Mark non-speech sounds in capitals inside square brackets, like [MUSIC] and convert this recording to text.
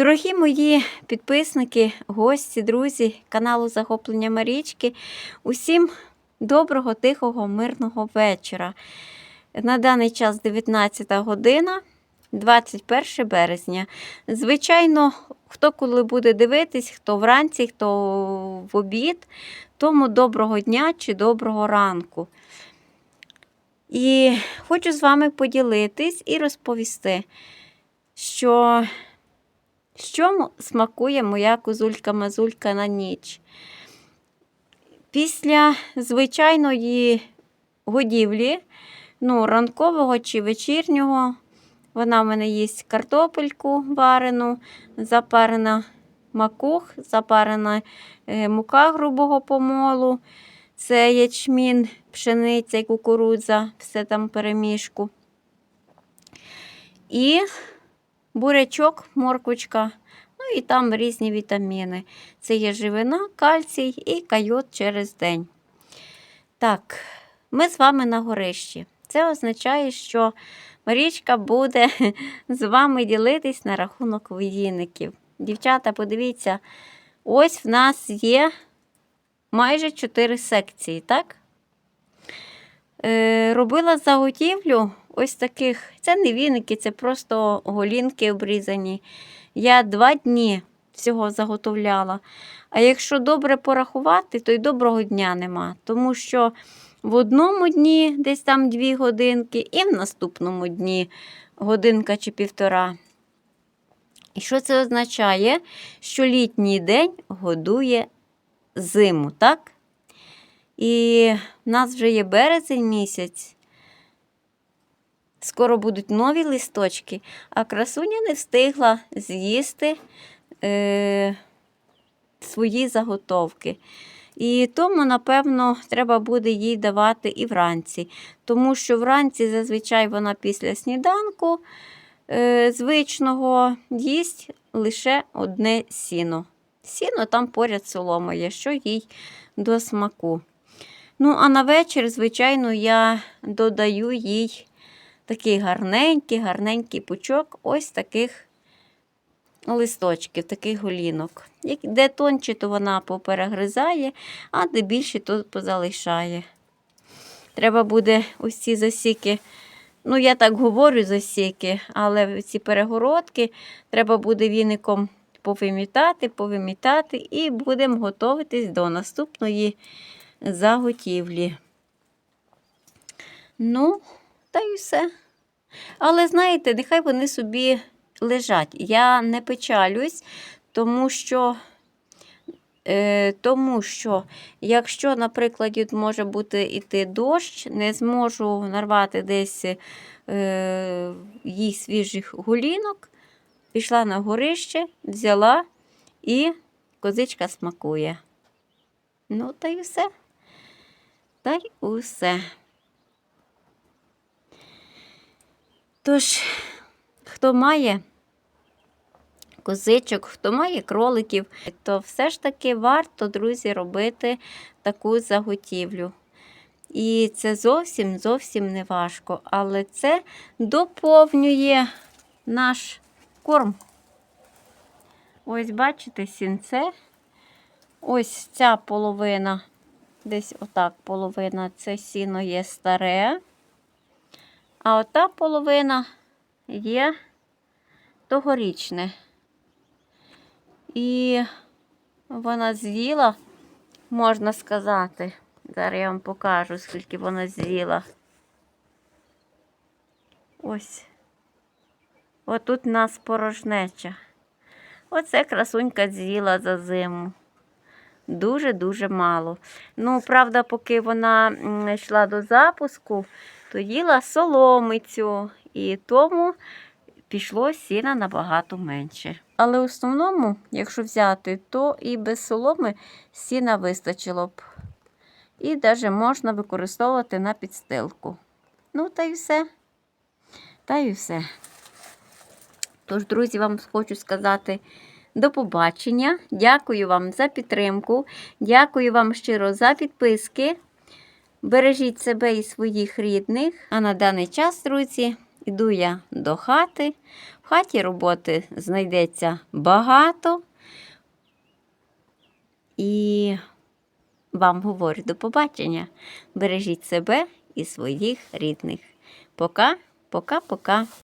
Дорогі мої підписники, гості, друзі каналу Захоплення Марічки, усім доброго, тихого, мирного вечора. На даний час 19 година, 21 березня. Звичайно, хто коли буде дивитись, хто вранці, хто в обід, тому доброго дня чи доброго ранку. І хочу з вами поділитись і розповісти, що що смакує моя козулька-мазулька на ніч. Після звичайної годівлі, ну, ранкового чи вечірнього, вона в мене їсть картопельку варену, запарена макух, запарена е, мука грубого помолу, це ячмін, пшениця і кукурудза, все там перемішку. І бурячок, морквочка, ну і там різні вітаміни. Це є живина, кальцій і кайот через день. Так, ми з вами на горищі. Це означає, що Марічка буде [LAUGHS] з вами ділитись на рахунок віників. Дівчата, подивіться, ось в нас є майже 4 секції, так? Е, робила заготівлю ось таких. Це не віники, це просто голінки обрізані. Я два дні всього заготовляла. А якщо добре порахувати, то й доброго дня нема. Тому що в одному дні десь там дві годинки, і в наступному дні годинка чи півтора. І що це означає? Що літній день годує зиму, так? І в нас вже є березень місяць. Скоро будуть нові листочки, а красуня не встигла з'їсти е, свої заготовки. І тому, напевно, треба буде їй давати і вранці. Тому що вранці зазвичай вона після сніданку е, звичного їсть лише одне сіно. Сіно там поряд солома є, що їй до смаку. Ну, а на вечір, звичайно, я додаю їй такий гарненький, гарненький пучок ось таких листочків, таких голінок. Де тонче, то вона поперегризає, а де більше, то позалишає. Треба буде ось ці засіки. Ну, я так говорю засіки, але ці перегородки треба буде віником повимітати, повимітати, і будемо готуватись до наступної заготівлі. Ну, та й все. Але знаєте, нехай вони собі лежать. Я не печалюсь, тому що, е, тому що якщо, наприклад, от може бути іти дощ, не зможу нарвати десь е, їй свіжих гулінок, пішла на горище, взяла і козичка смакує. Ну, та й все. Та й усе. Тож, хто має козичок, хто має кроликів, то все ж таки варто, друзі, робити таку заготівлю. І це зовсім зовсім не важко, але це доповнює наш корм. Ось, бачите, сінце. Ось ця половина, десь отак половина, це сіно є старе. А ота половина є тогорічне. І вона з'їла, можна сказати. Зараз я вам покажу, скільки вона з'їла. Ось. Отут у нас порожнеча. Оце красунька з'їла за зиму. Дуже-дуже мало. Ну, правда, поки вона йшла до запуску, то їла соломицю, і тому пішло сіна набагато менше. Але в основному, якщо взяти, то і без соломи сіна вистачило б. І навіть можна використовувати на підстилку. Ну, та й все. Та й все. Тож, друзі, вам хочу сказати до побачення. Дякую вам за підтримку. Дякую вам щиро за підписки. Бережіть себе і своїх рідних. А на даний час, друзі, Іду я до хати. В хаті роботи знайдеться багато. І вам говорю до побачення. Бережіть себе і своїх рідних. Пока, пока, пока.